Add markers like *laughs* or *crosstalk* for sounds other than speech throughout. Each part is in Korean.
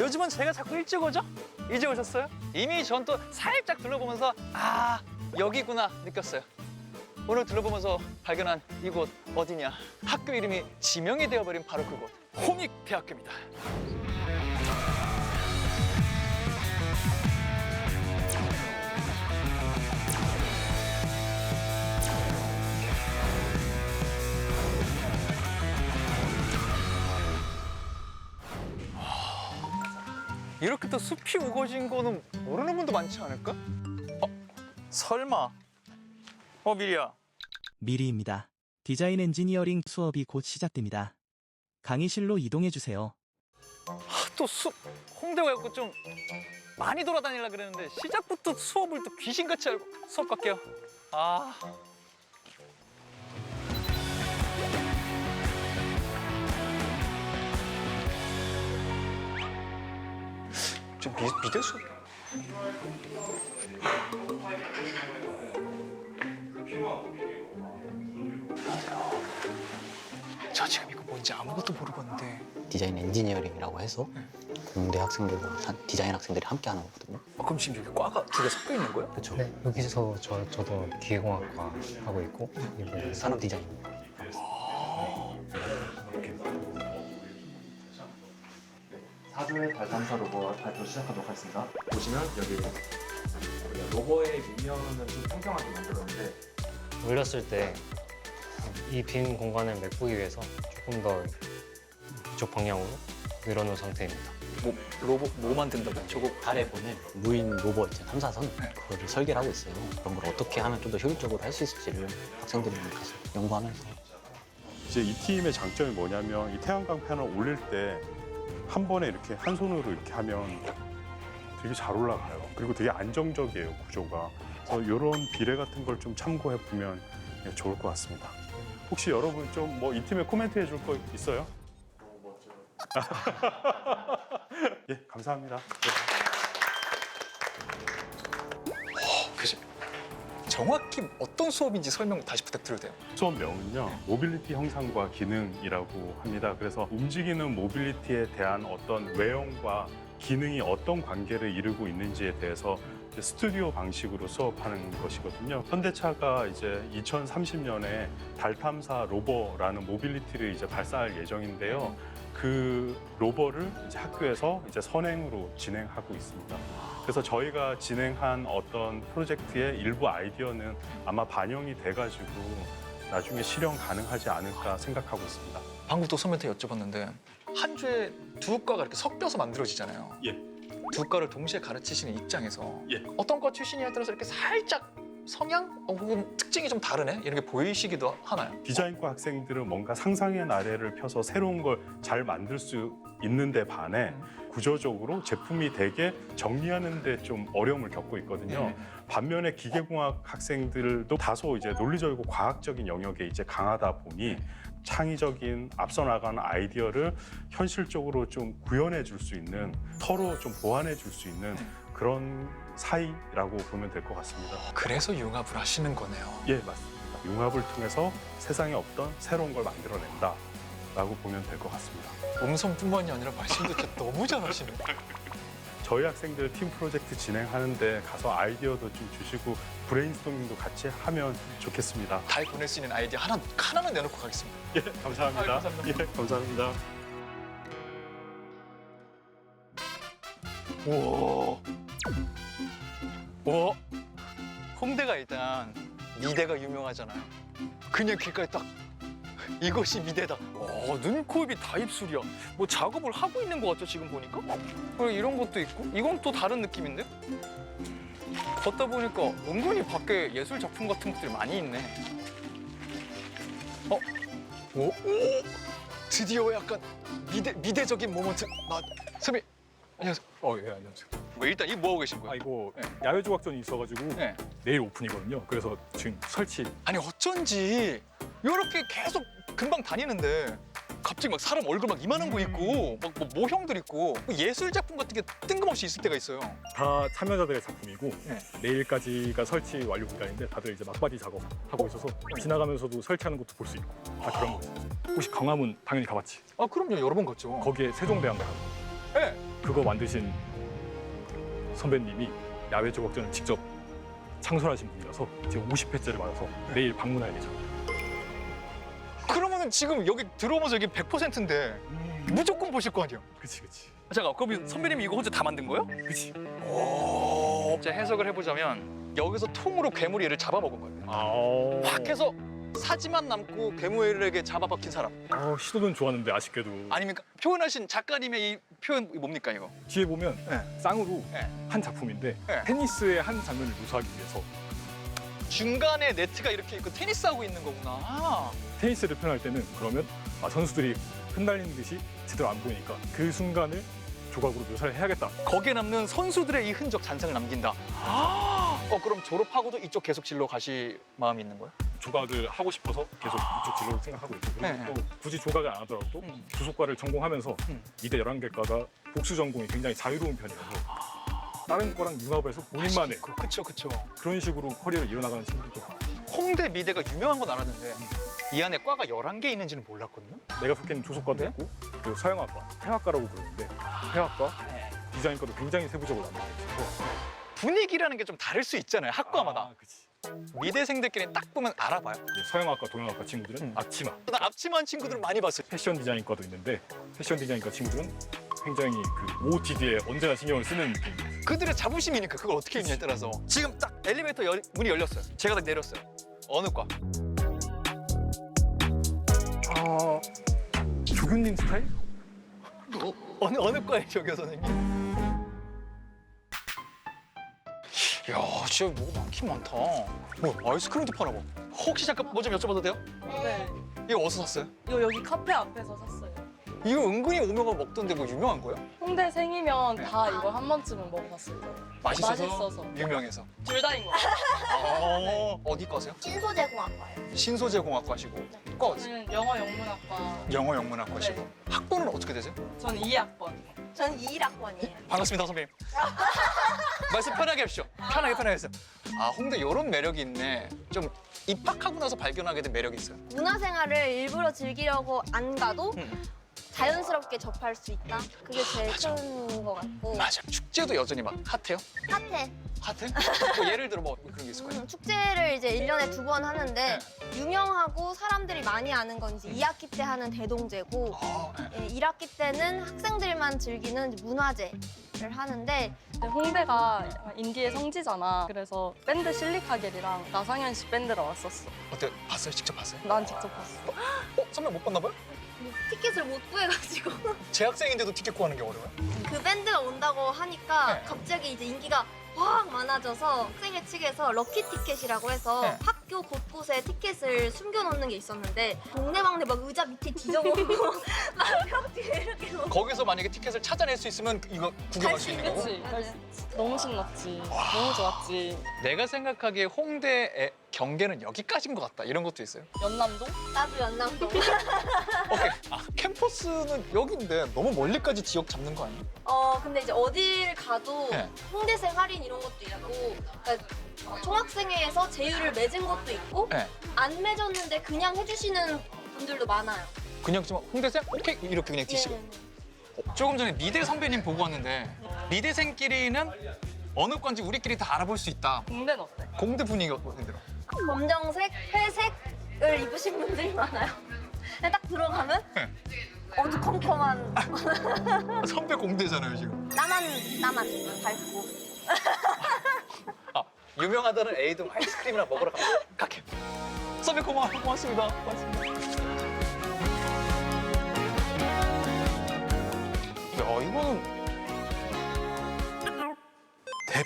요즘은 제가 자꾸 일찍 오죠? 이제 오셨어요? 이미 전 또 살짝 둘러보면서 아 여기구나 느꼈어요. 오늘 둘러보면서 발견한 이곳 어디냐? 학교 이름이 지명이 되어버린 바로 그곳 홍익대학교입니다. 이렇게 또 숲이 우거진 거는 모르는 분도 많지 않을까? 어? 설마? 어 미리야 미리입니다. 디자인 엔지니어링 수업이 곧 시작됩니다. 강의실로 이동해 주세요. 또숲 홍대 와갖고 좀 많이 돌아다니려 그랬는데 시작부터 수업을 또 귀신같이 알고 수업 갈게요 아 좀 미, 수업 저 지금 이거 뭔지 아무것도 모르겠는데 디자인 엔지니어링이라고 해서 공대 학생들과 산- 디자인 학생들이 함께 하는 거거든요. 어, 그럼 지금 여기 과가 두 개 섞여 있는 거야? 그렇죠. 네, 여기서 저, 저도 기계공학과 하고 있고 산업 디자인. 시작하도록 하겠습니다. 보시면 여기 로고의 밑면을 좀 평평하게 만들었는데 올렸을 때 이 빈 공간을 메꾸기 위해서 조금 더 이쪽 방향으로 늘어놓은 상태입니다. 뭐 로봇 뭐 만든다고? 저거 달에 보낼 무인 로봇 이제 탐사선 그거를 설계를 하고 있어요. 그런 걸 어떻게 하면 좀 더 효율적으로 할 수 있을지를 학생들이랑 가서 연구하면서 이제 이 팀의 장점이 뭐냐면 이 태양광 패널 올릴 때 한 번에 이렇게 한 손으로 이렇게 하면 되게 잘 올라가요. 그리고 되게 안정적이에요 구조가. 그래서 이런 비례 같은 걸 좀 참고해 보면 예, 좋을 것 같습니다. 혹시 여러분 좀 뭐 이 팀에 코멘트 해줄 거 있어요? *laughs* 예, 감사합니다. 그지? 정확히 어떤 수업인지 설명 다시 부탁드려도 돼요? 수업명은요 모빌리티 형상과 기능이라고 합니다. 그래서 움직이는 모빌리티에 대한 어떤 외형과 기능이 어떤 관계를 이루고 있는지에 대해서 스튜디오 방식으로 수업하는 것이거든요. 현대차가 이제 2030년에 달 탐사 로버라는 모빌리티를 이제 발사할 예정인데요. 그 로버를 이제 학교에서 이제 선행으로 진행하고 있습니다. 그래서 저희가 진행한 어떤 프로젝트의 일부 아이디어는 아마 반영이 돼가지고 나중에 실현 가능하지 않을까 생각하고 있습니다. 방금 또 선배한테 여쭤봤는데 한 주에 두 과가 이렇게 섞여서 만들어지잖아요. 예. 두 과를 동시에 가르치시는 입장에서 예. 어떤 과 출신이냐에 따라서 이렇게 살짝 성향 어, 혹은 특징이 좀 다르네 이런 게 보이시기도 하나요? 디자인과 학생들은 뭔가 상상의 나래를 펴서 새로운 걸 잘 만들 수 있는데 반해 구조적으로 제품이 되게 정리하는 데 좀 어려움을 겪고 있거든요. 네. 반면에 기계공학 학생들도 다소 이제 논리적이고 과학적인 영역에 이제 강하다 보니 창의적인 앞서 나가는 아이디어를 현실적으로 좀 구현해 줄 수 있는 서로 좀 보완해 줄 수 있는 그런 사이라고 보면 될 것 같습니다. 그래서 융합을 하시는 거네요. 예, 맞습니다. 융합을 통해서 세상에 없던 새로운 걸 만들어낸다. 라고 보면 될 것 같습니다. 음성뿐만이 아니라 말씀도 진짜 너무 잘하시네. *laughs* 저희 학생들 팀 프로젝트 진행하는데 가서 아이디어도 좀 주시고 브레인스토밍도 같이 하면 좋겠습니다. 달 보낼 수 있는 아이디어 하나 하나만 내놓고 가겠습니다. 예, 감사합니다. 아유, 감사합니다. 예, 감사합니다. 우와. 우와. 홍대가 일단 미대가 유명하잖아요. 그냥 길가에 딱 이것이 미대다. 어, 눈, 코, 입이 다 입술이야. 뭐 작업을 하고 있는 것 같죠, 지금 보니까? 그리고 이런 것도 있고, 이건 또 다른 느낌인데? 걷다 보니까 은근히 밖에 예술 작품 같은 것들이 많이 있네. 어? 오? 오! 드디어 약간 미대, 미대적인 모먼트. 나, 선배, 안녕하세요. 어, 예, 안녕하세요. 뭐 일단 이 뭐 하고 계신 거예요? 아, 이거 네. 야외 조각전이 있어가지고 네. 내일 오픈이거든요. 그래서 지금 설치. 아니 어쩐지 이렇게 계속 금방 다니는데 갑자기 막 사람 얼굴 막 이만한 거 있고 막 뭐 모형들 있고 뭐 예술 작품 같은 게 뜬금없이 있을 때가 있어요. 다 참여자들의 작품이고 네. 내일까지가 설치 완료 기간인데 다들 이제 막바지 작업하고 있어서 지나가면서도 설치하는 것도 볼 수 있고 다 그런 거죠. 혹시 광화문 당연히 가봤지? 아 그럼요 여러 번 갔죠. 거기에 세종대왕가 네. 그 그거 만드신 선배님이 야외 조각전을 직접 창설하신 분이라서 지금 50회째를 맞아서 내일 방문해야 되죠. 그러면은 지금 여기 들어오면서 여기 100%인데 무조건 보실 거 아니에요? 그치 그치 잠깐 그럼 선배님이 이거 혼자 다 만든 거예요? 그치. 오. 자 해석을 해보자면 여기서 통으로 괴물이 얘를 잡아먹은 거예요. 아, 확 해서 사지만 남고 괴물에게 잡아박힌 사람 아, 시도는 좋았는데 아쉽게도 아닙니까? 표현하신 작가님의 이 표현 뭡니까 이거? 뒤에 보면 네. 쌍으로 네. 한 작품인데 네. 테니스의 한 장면을 묘사하기 위해서 중간에 네트가 이렇게 있고 테니스 하고 있는 거구나. 테니스를 표현할 때는 그러면 아, 선수들이 흩날리는 듯이 제대로 안 보이니까 그 순간을 조각으로 묘사를 해야겠다. 거기에 남는 선수들의 이 흔적 잔상을 남긴다. 어 그럼 졸업하고도 이쪽 계속 진로 가실 마음이 있는 거예요? 조각을 하고 싶어서 계속 이쪽 진로를 생각하고 있고 그리고 네. 또 굳이 조각을 안 하더라도 음. 주속과를 전공하면서 음. 이대 11개과가 복수 전공이 굉장히 자유로운 편이라서 다른 거랑 융합해서 본인만의 그, 그쵸 그쵸. 그런 식으로 커리어를 이어나가는 많아요. 홍대 미대가 유명한 건 알았는데 이 안에 과가 11개 있는지는 몰랐거든요. 내가 속해 있는 조속과도 네? 있고 그리고 서양학과, 회화과라고 부르는데 회화과, 디자인과도 굉장히 세부적으로 나눠져 있어서 분위기라는 게 좀 다를 수 있잖아요. 학과마다. 아, 그치. 미대생들끼리 딱 보면 알아봐요. 이제 서양학과, 동양학과 친구들은 음. 앞치마, 나 앞치마 한 친구들은 많이 봤어요. 패션 디자인과도 있는데 패션 디자인과 친구들은 굉장히 그 OOTD에 언제나 신경을 쓰는 느낌. 그들의 자부심이니까 그걸 어떻게 했냐에 따라서 지금 딱 엘리베이터 열- 문이 열렸어요. 제가 딱 내렸어요. 어느 과? 아 조교님 스타일? 어느 어느 과에 저기요 선생님? 야, 진짜 뭐가 많긴 많다. 뭐 아이스크림도 파나 봐. 혹시 잠깐 뭐 좀 여쭤봐도 돼요? 네. 이거 어디서 샀어요? 이거 여기 카페 앞에서 샀어요. 이거 은근히 오명을 먹던데 뭐 유명한 거예요? 홍대 생이면 네. 다 이거 한 번쯤은 먹어봤을 거예요. 맛있어서? 맛있어서. 유명해서. 둘 다인 거. 어, 어디 과세요? 신소재공학과요. 신소재공학과시고. 과 어디? 저는 영어 영문학과. 영어 영문학과시고. 학번은 어떻게 되세요? 전 2학번. 전 21학번이에요. 반갑습니다 선배님. *laughs* 말씀 편하게 하십시오. 편하게 편하게 하세요. 아 홍대 이런 매력이 있네. 좀 입학하고 나서 발견하게 된 매력이 있어요. 문화생활을 일부러 즐기려고 안 가도 음. 자연스럽게 접할 수 있다. 그게 제일 큰것 같고. 맞아. 축제도 여전히 막 핫해요? 핫해. 핫해? 뭐 예를 들어 뭐 그런 게 있을 거예요. 음, 축제를 이제 일년에 두 번 하는데 유명하고 사람들이 많이 아는 건 이제 2학기 때 하는 대동제고 아, 네. 예, 1학기 때는 학생들만 즐기는 이제 문화제를 하는데 근데 홍대가 인디의 성지잖아. 그래서 밴드 실리카겔이랑 나상현 씨 밴드가 왔었어. 어때? 봤어요? 직접 봤어요? 난 직접 봤어. 어? 선배 못 봤나 봐요? 티켓을 못 구해가지고 *laughs* 재학생인데도 티켓 구하는 게 어려워요? 그 밴드가 온다고 하니까 네. 갑자기 이제 인기가 확 많아져서 학생회 측에서 럭키 티켓이라고 해서 네. 학 교 곳곳에 티켓을 숨겨놓는 게 있었는데 동네방네 막 의자 밑에 뒤져보고 *laughs* 막벽 뒤에 이렇게 놓고 거기서 만약에 티켓을 찾아낼 수 있으면 이거 구경할 수 있는 거고? 그치? 너무 신났지. 너무 좋았지. 내가 생각하기에 홍대의 경계는 여기까지인 것 같다. 이런 것도 있어요. 연남동? 나도 연남동 오케이. 아, 캠퍼스는 여기인데 너무 멀리까지 지역 잡는 거 아니에요? 어 근데 이제 어딜 가도 네. 홍대생 할인 이런 것도 있고 그러니까 총학생회에서 제휴를 맺은 것도 있고 네. 안 맺었는데 그냥 해주시는 분들도 많아요 그냥 좀 홍대생? 오케이 이렇게 그냥 티시고 네. 조금 전에 미대 선배님 보고 왔는데 미대생끼리는 어느 건지 우리끼리 다 알아볼 수 있다 공대는 어때? 공대 분위기가 어떤데요? 검정색, 회색을 입으신 분들이 많아요. 근데 딱 들어가면 네. 어두컴컴한 선배 공대잖아요 지금 나만 나만 밝고 아 유명하다는 에이동 아이스크림이나 먹으러 가, 갈게 선배 고마워. 고맙습니다. 고맙습니다. 야 이거는 대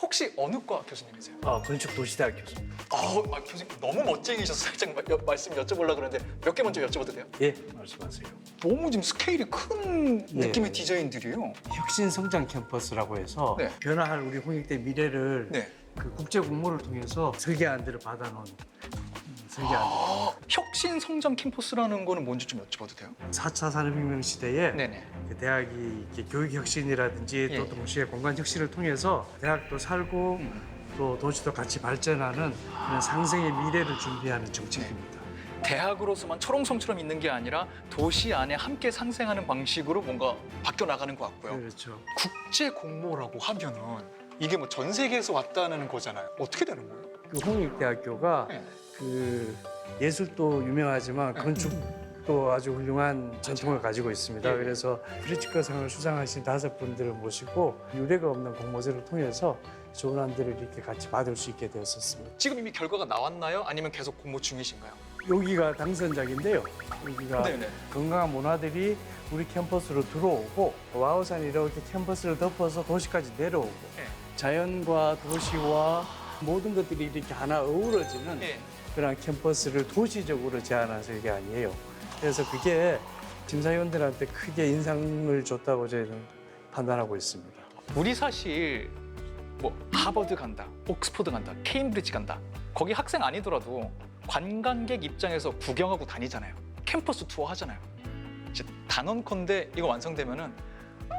혹시 어느 과 교수님이세요? 아, 건축 도시대학 교수. 아, 아 교수님 너무 멋쟁이셔서 살짝 마- 여- 말씀 여쭤보려고 그러는데 몇 개 먼저 여쭤봐도 돼요? 예, 말씀하세요. 너무 지금 스케일이 큰 네. 느낌의 디자인들이에요. 혁신 성장 캠퍼스라고 해서 네. 변화할 우리 홍익대 미래를 네. 그 국제 공모를 통해서 설계안들을 받아놓은 음, 설계안들. 아, 혁신 성장 캠퍼스라는 거는 뭔지 좀 여쭤봐도 돼요? 4차 산업혁명 시대에 네네. 그 대학이 이렇게 교육 혁신이라든지 예, 또 예. 동시에 공간 혁신을 통해서 대학도 살고 음. 또 도시도 같이 발전하는 그런 상생의 미래를 준비하는 정책입니다. 대학으로서만 초롱성처럼 있는 게 아니라 도시 안에 함께 상생하는 방식으로 뭔가 바뀌어 나가는 것 같고요. 그렇죠. 국제 공모라고 하면은 이게 뭐 전 세계에서 왔다는 거잖아요. 어떻게 되는 거예요? 그 홍익대학교가 네. 그 예술도 유명하지만 건축도 아주 훌륭한 전통을 가지고 있습니다. 예. 그래서 프리츠커상을 수상하신 다섯 분들을 모시고 유례가 없는 공모제를 통해서 좋은 안들을 이렇게 같이 받을 수 있게 되었었습니다. 지금 이미 결과가 나왔나요? 아니면 계속 공모 중이신가요? 여기가 당선작인데요. 여기가 네네. 건강한 문화들이 우리 캠퍼스로 들어오고 와우산이 이렇게 캠퍼스를 덮어서 도시까지 내려오고 네. 자연과 도시와 모든 것들이 이렇게 하나 어우러지는 예. 그런 캠퍼스를 도시적으로 제안한 설계안이에요. 그래서 그게 심사위원들한테 크게 인상을 줬다고 저희는 판단하고 있습니다. 우리 사실 뭐 하버드 간다, 옥스퍼드 간다, 케임브리지 간다. 거기 학생 아니더라도 관광객 입장에서 구경하고 다니잖아요. 캠퍼스 투어 하잖아요. 이제 단언컨대 이거 완성되면은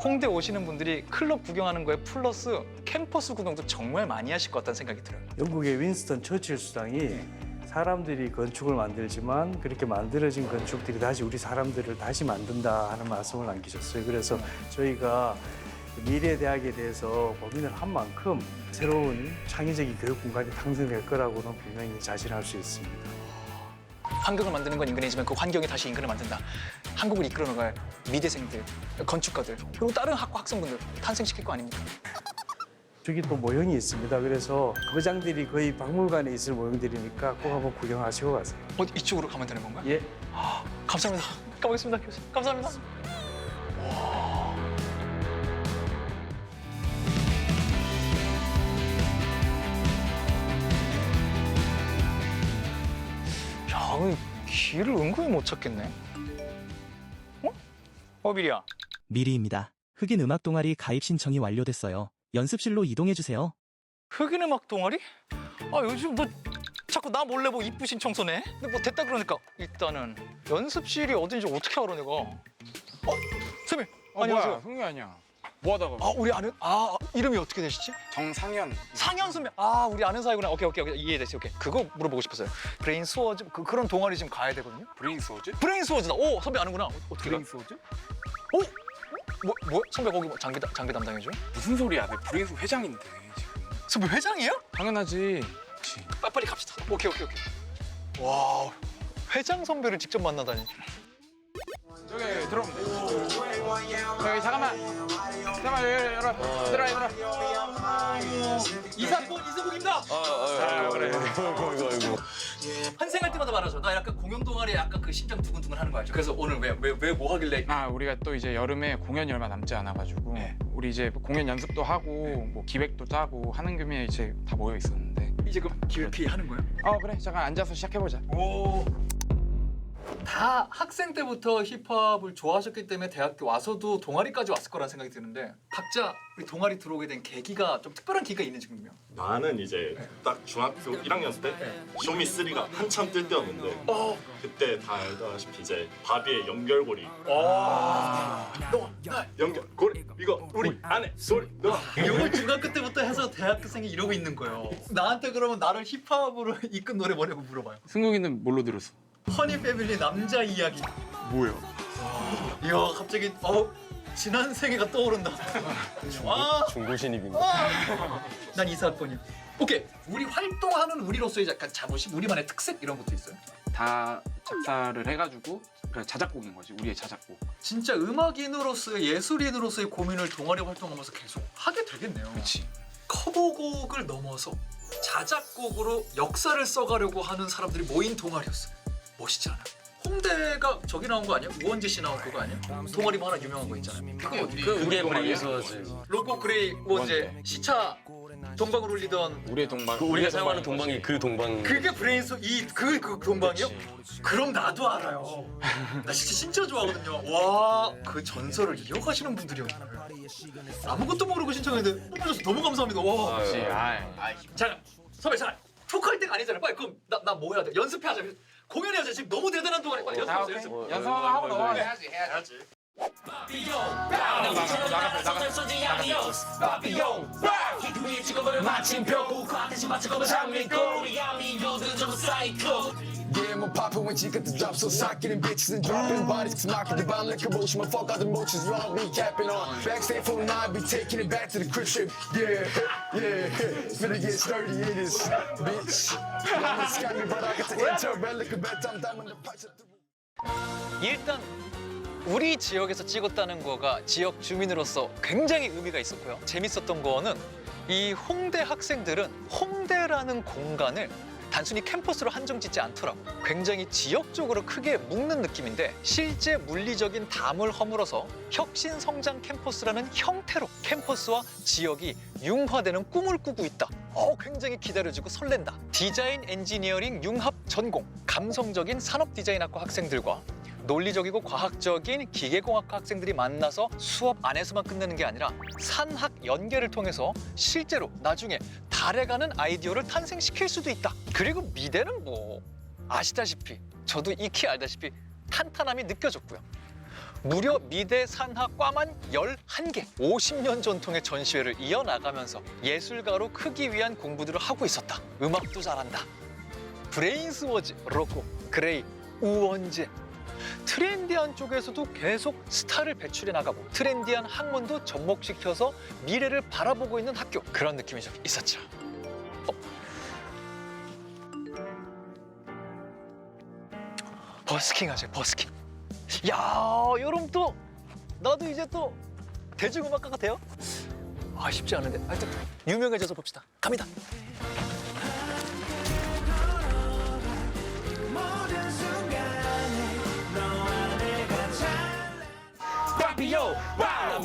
홍대 오시는 분들이 클럽 구경하는 거에 플러스 캠퍼스 구경도 정말 많이 하실 것 같다는 생각이 들어요. 영국의 윈스턴 처칠 수상이 사람들이 건축을 만들지만 그렇게 만들어진 건축들이 다시 우리 사람들을 다시 만든다 하는 말씀을 남기셨어요. 그래서 저희가 미래 대학에 대해서 고민을 한 만큼 새로운 창의적인 교육 공간이 탄생될 거라고는 분명히 자신할 수 있습니다. 환경을 만드는 건 인간이지만 그 환경이 다시 인간을 만든다. 한국을 이끌어 나갈 미대생들, 건축가들, 그리고 다른 학과 학생분들 탄생시킬 거 아닙니까? 저기 또 모형이 있습니다. 그래서 거장들이 거의 박물관에 있을 모형들이니까 꼭 한번 구경하시고 가세요. 어디 이쪽으로 가면 되는 건가요? 예. 감사합니다. 가보겠습니다, 교수님. 감사합니다. 길을 은근히 못 찾겠네. 어? 어, 미리야. 미리입니다. 흑인 음악 동아리 가입 신청이 완료됐어요. 연습실로 이동해주세요. 흑인 음악 동아리? 아, 요즘 뭐 자꾸 나 몰래 뭐 이쁘신 청소네? 근데 뭐 됐다 그러니까 일단은 연습실이 어딘지 어떻게 알아 내가? 어? 선배 안녕하세요. 흥이 아니야. 뭐 하다가 아 우리 아는 아 이름이 어떻게 되시지? 정상현. 상현 선배. 아 우리 아는 사이구나. 오케이 오케이 오케이 이해됐어요. 오케이 그거 물어보고 싶었어요. 브레인 스워즈 그, 그런 동아리 지금 가야 되거든요. 브레인 소즈? 브레인 스워즈다. 오 선배 아는구나. 어, 어떻게 가? 브레인 소즈? 뭐, 뭐 선배 거기 뭐 장비 다- 장비 담당해줘? 무슨 소리야? 내 브레인 소 회장인데 지금. 선배 회장이에요? 당연하지. 그치. 빨리 빨리 갑시다. 오케이 오케이 오케이. 와 회장 선배를 직접 만나다니. 저기 들어오면 돼. 저기 잠깐만. 잠깐만 열어. 들어 열어. 이사건 이사국입니다. 아 그래. 환생할 때마다 말하죠. 나 약간 공연 동아리에 약간 그 심장 두근두근 하는 거 알죠? 그래서 오늘 왜 왜 왜 뭐 하길래 아 우리가 또 이제 여름에 공연이 얼마 남지 않아 가지고 네. 우리 이제 공연 연습도 하고 뭐 기획도 짜고 하는 김에 이제 다 모여 있었는데. 이제 그럼 기획회의 하는 거예요? 어 그래 잠깐 앉아서 시작해 보자. 오. 다 학생 때부터 힙합을 좋아하셨기 때문에 대학교 와서도 동아리까지 왔을 거라는 생각이 드는데 각자 우리 동아리 들어오게 된 계기가 좀 특별한 계기가 있는 지금요. 나는 이제 딱 중학교 1학년 때 쇼미 3가 한참 뜰 때였는데 어. 그때 다 알다시피 이제 바비의 연결고리 아. 너나 연결고리 이거 우리 안에 소리 너 이걸 중학교 때부터 해서 대학생이 이러고 있는 거예요. 나한테 그러면 나를 힙합으로 *laughs* 이끈 노래 뭐냐고 물어봐요. 승국이는 뭘로 들었어? 허니 패밀리 남자 이야기. 뭐야? 이야 갑자기 어 지난 생애가 떠오른다. 와 중고 신입인가? 난 이 사건이야. 오케이 우리 활동하는 우리로서의 약간 자부심, 우리만의 특색 이런 것도 있어요. 다 작사를 해가지고 그래 자작곡인 거지 우리의 자작곡. 진짜 음악인으로서의 예술인으로서의 고민을 동아리 활동하면서 계속 하게 되겠네요. 그렇지. 커버곡을 넘어서 자작곡으로 역사를 써가려고 하는 사람들이 모인 동아리였어. 멋있지 않아? 홍대가 저기 나온 거 아니야? 우원재 씨 나온 그거 아니야? 동아리 뭐 하나 유명한 거 있잖아요. 그거 어디? 그게 브레인 소즈. 로코 그레이 우원재 시차 동방을 울리던 우리의 동방. 그 우리가 사용하는 동방이 그 동방. 그게 브레인소 이그 그 동방이요? 그럼 나도 알아요. 나 진짜 진짜 좋아하거든요. 와 그 전설을 이어가시는 분들이었나요? 아무것도 모르고 신청했는데 뽑혀줘서 너무 감사합니다. 와. 그렇지. 아이. 자 선배 자 토크할 때가 아니잖아요. 빨리 그럼 나 나 뭐 해야 돼? 연습해야죠. 공연해야죠. 지금 너무 대단한 동안에 빨리 아. 오케이. 연습. 연습 한번 하고 넘어가게 해야지 해야지. Yeah, I'm poppin' when she got the drop, so sock getting bitches and dropping bodies. Knocking the bomb like commotion, my fuck all the motions, you all be capping on. Backstage for night, be taking it back to the crib shit. Yeah, yeah, finna get sturdy in this bitch. Y'all scam me, but I got the intel, look at that, I'm down the punch up the 일단 우리 지역에서 찍었다는 거가 지역 주민으로서 굉장히 의미가 있었고요. 재밌었던 거는 이 홍대 학생들은 홍대라는 공간을 단순히 캠퍼스로 한정짓지 않더라고. 굉장히 지역적으로 크게 묶는 느낌인데 실제 물리적인 담을 허물어서 혁신 성장 캠퍼스라는 형태로 캠퍼스와 지역이 융화되는 꿈을 꾸고 있다. 어, 굉장히 기다려지고 설렌다. 디자인 엔지니어링 융합 전공, 감성적인 산업 디자인학과 학생들과 논리적이고 과학적인 기계공학과 학생들이 만나서 수업 안에서만 끝내는 게 아니라 산학 연계를 통해서 실제로 나중에 달에 가는 아이디어를 탄생시킬 수도 있다. 그리고 미대는 뭐 아시다시피 저도 익히 알다시피 탄탄함이 느껴졌고요. 무려 미대 산학과만 11개, 50년 전통의 전시회를 이어나가면서 예술가로 크기 위한 공부들을 하고 있었다. 음악도 잘한다. 브레인스워즈, 로코, 그레이, 우원재, 트렌디한 쪽에서도 계속 스타를 배출해 나가고 트렌디한 학문도 접목시켜서 미래를 바라보고 있는 학교 그런 느낌이 좀 있었죠. 어? 버스킹 하죠 버스킹. 야 여러분 또 나도 이제 또 대중음악가가 돼요? 아 쉽지 않은데 하여튼 유명해져서 봅시다. 갑니다.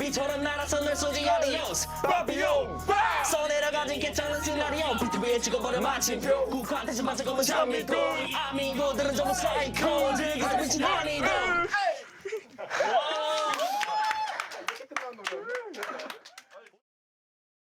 나비처럼 날아서 널 쏘지 아디오스 바비요 써내려 가진 괜찮은 시나리오 비트 위에 찍어버려 마침표 국한테서 맞아 검은 샤미고 아미고들은 전부 사이코. 즐기서 미친 허니들